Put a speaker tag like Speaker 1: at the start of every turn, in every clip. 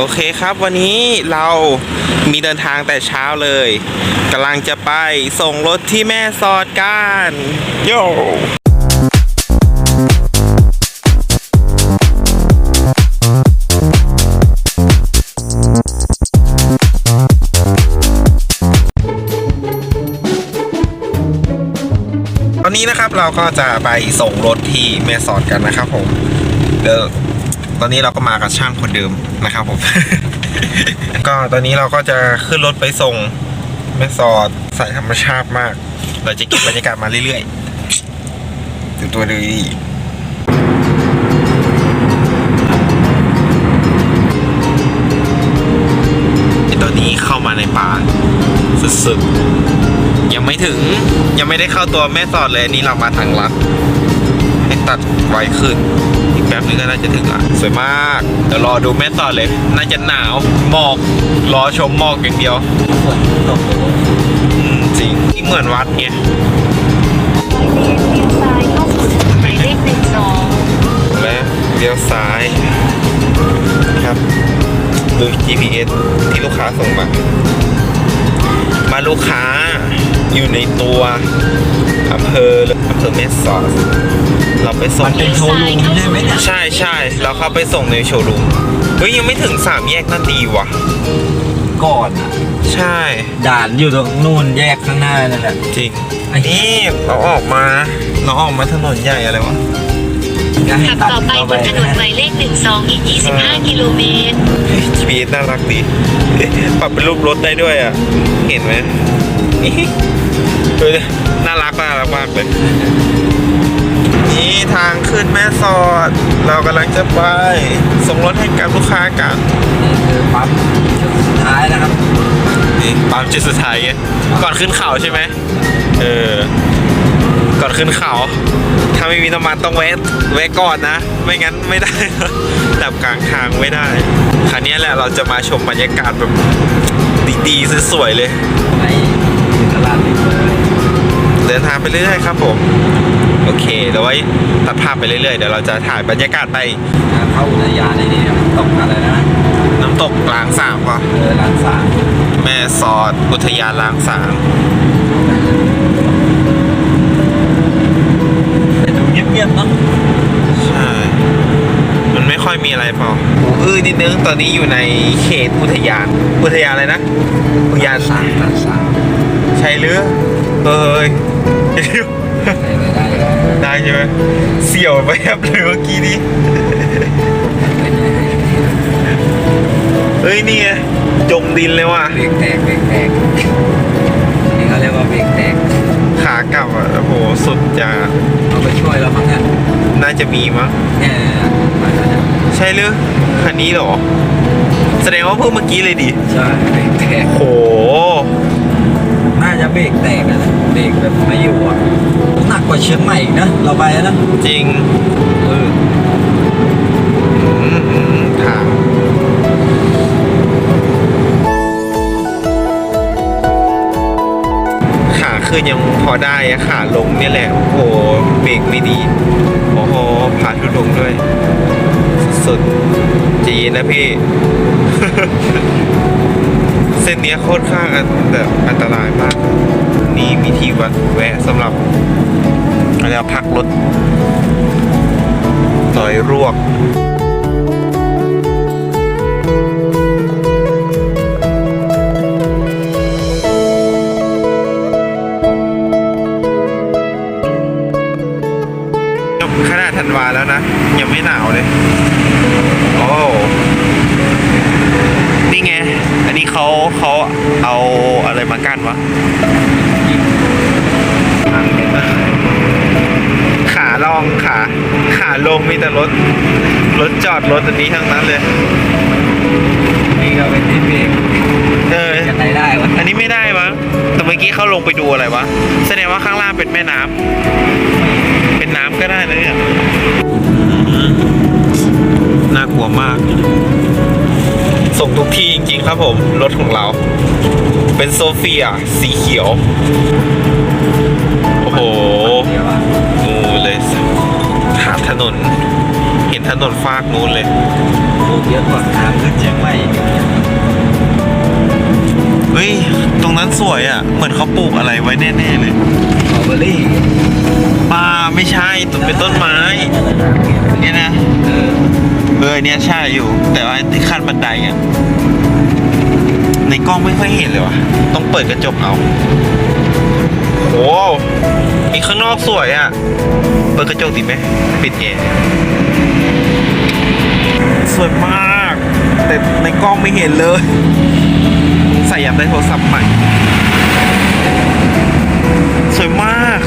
Speaker 1: โอเคครับวันนี้เรามีเดินทางแต่เช้าเลยกำลังจะไปส่งรถที่แม่สอดกันโยตอนนี้นะครับเราก็จะไปส่งรถที่แม่สอดกันนะครับผมเดี๋ยวตอนนี้เราก็มากับช่างคนเดิม นะครับผม ก็ตอนนี้เราก็จะขึ้นรถไปส่งแม่สอดสายธรรมชาติมาก เราจะเก็บบรรยากาศมาเรื่อยๆถึงตัวเลยตอนนี้เข้ามาในป่าสุดๆยังไม่ถึงยังไม่ได้เข้าตัวแม่สอดเลยอันนี้เรามาทางลัด ให้ตัดไวขึ้น อีกแป๊บนึงก็น่าจะถึงละสวยมากเดี๋ยวรอดูแม่ต่อเลย น่าจะหนาวหมอกรอชมหมอกอย่างเดียว
Speaker 2: ฝนตก
Speaker 1: อืมจริงที่เหมือนวัดไง
Speaker 3: เลี้ยวซ้ายเข้าสู่ถนนหมายเลขหนึ่งสอง
Speaker 1: และเลี้ยวซ้ายครับดู GPS ที่ลูกค้าส่งมา มาลูกค้า อยู่ในตัวอำเภออำเภอแม่สอดเราไปส่ง
Speaker 2: มันเป็นโชว์รูมใช่ไหมเนี่ย
Speaker 1: ใช่ใช่เราเข้าไปส่งในโชว์รูมเฮ้ยยังไม่ถึงสามแยกนั่นดีว่ะ
Speaker 2: ก่อนอะ
Speaker 1: ใช่
Speaker 2: ด่านอยู่ตรงนู่นแยกข้างหน้านั่นแหละ
Speaker 1: จริง
Speaker 2: ไอ้
Speaker 1: นี่เราออกมาเราออกมาถนนใหญ่อะไรวะ
Speaker 2: ก็ให้
Speaker 3: ขับ
Speaker 2: ตัด
Speaker 3: ต่อไป
Speaker 2: เข้า
Speaker 3: บ
Speaker 2: ไป
Speaker 3: นถนนหมายเลขหนึ่งสองอีก 25 กิโลเมตร
Speaker 1: เฮ้ย GPS น่ารักดีปรับเป็นรูปรถได้ด้วยอะ เห็นไหมนี่ เฮ้ยน่ารักน่ารักมากเลย นี่ทางขึ้นแม่สอด เรากำลังจะไปส่งรถให้กับลูกค้ากัน
Speaker 2: นี่คือปั๊มจุดสุดท้ายนะครับ
Speaker 1: นี่ปั๊มจุดสุดท้ายไงก่อนขึ้นเขาใช่ไหมเออ ก่อนขึ้นเขา ถ้าไม่มีน้ำมันต้องแวะแวะก่อนนะ ไม่งั้นไม่ได้ ดับกลางทางไม่ได้คันนี้แหละเราจะมาชมบรรยากาศแบบดีๆสวยๆเลย
Speaker 2: ในตลาดริมเลย
Speaker 1: เดินทางไปเรื่อยๆครับผม โอเคเดี๋ยวไว้ตัดภาพไปเรื่อยๆ เดี๋ยวเราจะถ่ายบรรยากาศไป
Speaker 2: เข้าอุทยานในนี้ตกอะไรนะ
Speaker 1: น้ำตกลางสามก่อน
Speaker 2: เออร้านสาม
Speaker 1: แม่สอดอุทยานลางสาม
Speaker 2: แต่ดูเงียบๆเนาะ
Speaker 1: ใช่ มันไม่ค่อยมีอะไรพอหูอื้อนิดนึงตอนนี้อยู่ในเขตอุทยาน อุทยานอะไรนะ อุทยาน
Speaker 2: สามร้านสาม
Speaker 1: ใช่หรือเอ้ย
Speaker 2: ไม่ได้ไม่ได้
Speaker 1: ได้ใช่ไหมเสี่ยวไปแบบเลยเมื่อกี้นี้
Speaker 2: ไม่ได้
Speaker 1: เฮ้ยนี่ไงจมดินเลยว่ะ
Speaker 2: เบรกแตกเบรกแตกนี่เขาเรียกว่าเบรกแตก
Speaker 1: ขากลับอะโอ้โหสุดจะ
Speaker 2: เอาไปช่วยแล้วมั้งเนี่ย
Speaker 1: น่าจะมีมั้ง
Speaker 2: เนี่ยมาแล้วเนี่ย
Speaker 1: ใช่หรือคันนี้เหรอ แสดงว่าเพิ่งเมื่อกี้เลยดิ
Speaker 2: ใช่เบรกแตก
Speaker 1: โห
Speaker 2: น่าจะเบรกแตกอะนะเบรกแบบไม่อยู่อะหนักกว่า เชียงใหม่อีกนะ เราไปแล้วนะ
Speaker 1: จริง
Speaker 2: เออ
Speaker 1: อืมอืมทางขาขึ้นยังพอได้อะขาลงเนี่ยแหละ โอ้โหเบรกไม่ดี โอ้โหพาทุดงด้วย สุดๆจีนนะพี่ เส้นเนี้ยโคตรข้างอันแบบอันตรายมาก นี่มีที่วัดแวะสำหรับ อะไรอะพักรถต่อยรวกขนาดธันวาแล้วนะ ยังไม่หนาวเลย โอ้นี่ไง อันนี้เขาเขาเอาอะไรมากั้นวะ องขาขาลงมีแต่รถ รถจอดรถอันนี้ทั้งนั้นเลย
Speaker 2: นี่ก็เป็นที่เบรก
Speaker 1: เออ
Speaker 2: กันไหนได้วะ
Speaker 1: อันนี้ไม่ได้มั้งแต่เมื่อกี้เขาลงไปดูอะไรวะ แสดงว่าข้างล่างเป็นแม่น้ำ เป็นน้ำก็ได้นะเนี่ยอืมน่ากลัวมาก ส่งทุกที่จริง ๆ ครับผม รถของเรา เป็นโซเฟียสีเขียว โอ้โห ถามถนน เห็นถนนฟากนู้นเลย
Speaker 2: ปลูกเยอะกว่าทางขึ้นเชียงใหม่
Speaker 1: เฮ้ย ตรงนั้นสวยอะ เหมือนเขาปลูกอะไรไว้แน่ๆเลย
Speaker 2: สตรอเบอรี่
Speaker 1: ป่าไม่ใช่ต้นเป็นต้นไม้ เนี่ยนะ
Speaker 2: เออ
Speaker 1: เออเนี่ยใช่อยู่ แต่ว่าที่ขั้นบันไดอะในกล้องไม่ค่อยเห็นเลยวะต้องเปิดกระจกเอาโอ้ อีกข้างนอกสวยอะ เปิดกระจกติดไหม ปิดแอร์สวยมาก แต่ในกล้องไม่เห็นเลย ใส่อยากได้โทรศัพท์ใหม่ สวยมาก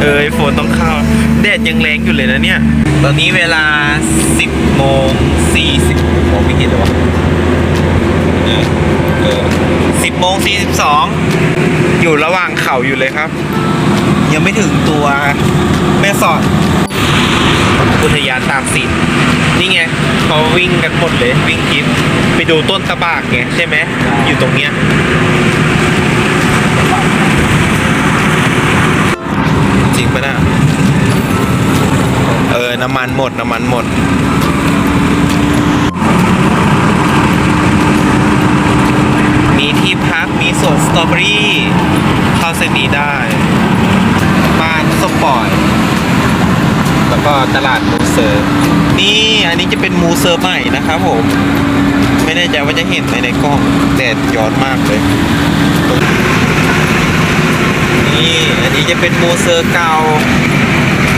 Speaker 1: เออฝนต้องเข้า แดดยังแรงอยู่เลยนะเนี่ย ตอนนี้เวลา 10โมง40มองไม่เห็นเลยวะเออเออ10โมง42 อยู่ระหว่างเขาอยู่เลยครับ ยังไม่ถึงตัวแม่สอดอุทยานตากสินนี่ไงเขาวิ่งกันหมดเลย วิ่งกิฟไปดูต้นตะบากไงใช่ไหมอยู่ตรงเนี้ยจริงปะน่ะเออ น้ำมันหมด น้ำมันหมด มีที่พัก มีสวนสตรอเบอรี่เข้าเส้นนี้ได้ บ้านสปอย แล้ว ก็ตลาดมูเซอร์นี่อันนี้จะเป็นมูเซอร์ใหม่นะครับผม ไม่แน่ใจว่าจะเห็นไหมในกล้องแดดย้อนมากเลย นี่อันนี้จะเป็นมูเซอร์เก่า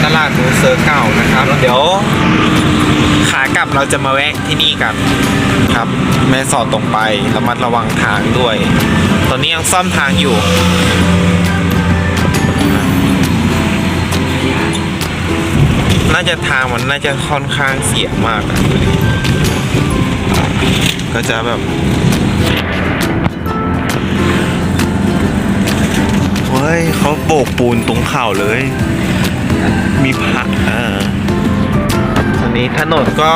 Speaker 1: ตลาดมูเซอร์เก่านะครับ เดี๋ยวขากลับเราจะมาแวะที่นี่กันครับ แม่สอดตรงไประมัดระวังทางด้วย ตอนนี้ยังซ่อมทางอยู่ น่าจะทางมันน่าจะค่อนข้างเสียมากอะก็จะแบบเฮ้ยเขาโบกปูนตรงเข่าเลย มีพักอ่าตอนนี้ถนนก็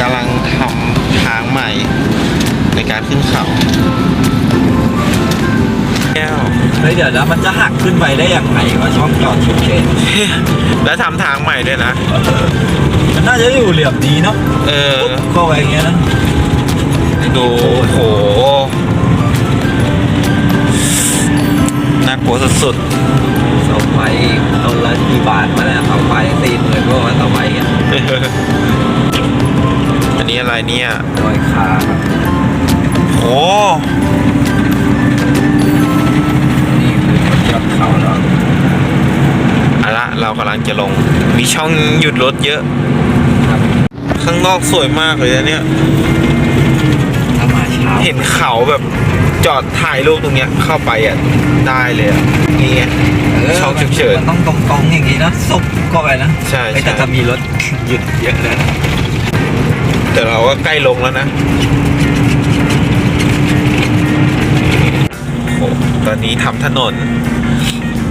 Speaker 1: กำลังทำทางใหม่ในการขึ้นเขา
Speaker 2: เฮ้ยเดี๋ยวแล้วมันจะหักขึ้นไปได้ยังไงวะช่องจอดฉุกเฉิน
Speaker 1: แล้วทำทางใหม่ด้วยนะ
Speaker 2: มันน่าจะอยู่เหลี่ยมนี้เนาะ
Speaker 1: เออ
Speaker 2: เข้าไปอย่างเงี้ยนะ
Speaker 1: ดูโอ้โหน่ากลัวสุด
Speaker 2: เสาไฟเอาละกี่บาทมาแล้วเสาไฟตีหมื่นก็ว่าเสาไฟอะ
Speaker 1: ๆอันนี้อะไรเนี่ย
Speaker 2: ดอยคาครับ
Speaker 1: โอ้ จะลง มีช่องหยุดรถเยอะ
Speaker 2: ครับ
Speaker 1: ข้างนอกสวยมากเลยนะเนี่ย
Speaker 2: ถ้ามาเช้า
Speaker 1: เห็นเขาแบบจอดถ่ายรูปตรงเนี้ยเข้าไปอะได้เลยอะนี่ไง ช่องฉุกเฉิน
Speaker 2: มันต้องตรงๆอย่างนี้นะซุบเข้าไปนะ
Speaker 1: ใช่
Speaker 2: ไอ้แต่
Speaker 1: ใช่
Speaker 2: ถ้ามีรถ หยุดเยอะเลยนะ
Speaker 1: แต่เราก็ใกล้ลงแล้วนะโอ้ตอนนี้ทำถนน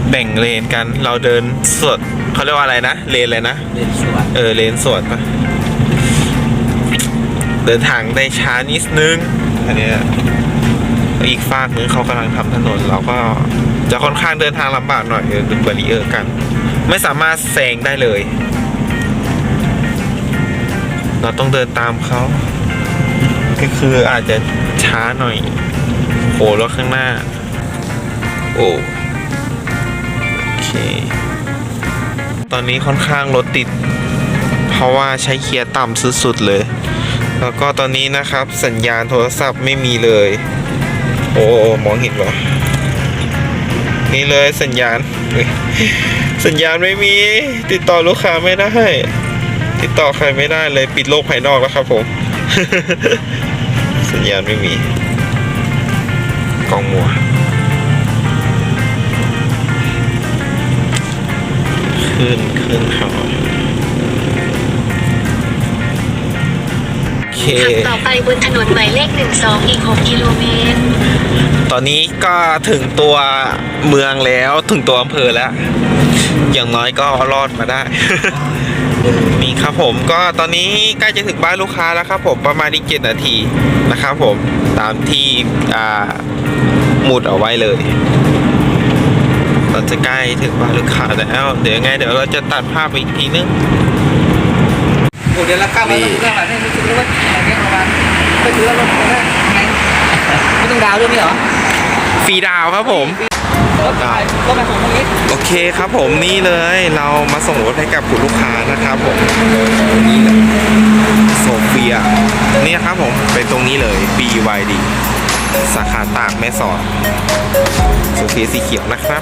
Speaker 1: แบ่งเลนกัน เราเดินสวน เขาเรียกว่าอะไรนะ เลนอะไรนะ
Speaker 2: เล่นสวน
Speaker 1: เออ เลนสวนปะเดินทางได้ช้านิดนึงอันเนี้ยอีกฝากนึงเขากำลังทำถนน เราก็จะค่อนข้างเดินทางลำบากหน่อยเออดึงบารีเออร์กัน ไม่สามารถแซงได้เลย เราต้องเดินตามเขาก็คืออาจจะช้าหน่อยโหรถข้างหน้า โอ้โอเค ตอนนี้ค่อนข้างรถติด เพราะว่าใช้เคียร์ต่ำสุดๆเลย แล้วก็ตอนนี้นะครับสัญญาณโทรศัพท์ไม่มีเลย โอ้มองเห็นวะนี่เลยสัญญาณ สัญญาณไม่มี ติดต่อลูกค้าไม่ได้ ติดต่อใครไม่ได้เลยปิดโลกภายนอกแล้วครับผม สัญญาณไม่มีกองมัว ขึ้นขึ้นเขาโอเค
Speaker 3: ขับต่อไปบนถนนหมายเลข12อีก6กิโลเมตร
Speaker 1: ตอนนี้ก็ถึงตัวเมืองแล้วถึงตัวอำเภอแล้ว อย่างน้อยก็รอดมาได้ นี่ครับผมก็ตอนนี้ใกล้จะถึงบ้านลูกค้าแล้วครับผมประมาณอีกเจ็ดนาทีนะครับผมตามที่อ่าหมุดเอาไว้เลย เราจะใกล้ถึงบ้านลูกค้าแล้วเดี๋ยวยังไง เดี๋ยวเราจะตัดภาพไปอีกทีนึง
Speaker 2: ผมเดือนละเก้าร้อยเก้าบาทนี่ไม่รู้ว่าอะไรเงี้ยประมาณไม่ถือว่ารถผมได้ไงไม่ต้องดาวด้วยนี่เหรอ
Speaker 1: ฟรีดาวครับผม
Speaker 2: รถไปรถไปผมตรงนี้
Speaker 1: โอเคครับผมนี่เลยเรามาส่งรถให้กับคุณลูกค้านะครับผมนี่เลยโซเฟียนี่นะครับผมเป็นตรงนี้เลย BYD สาขาตากแม่สอดสุเฟีสีเขียวนะครับ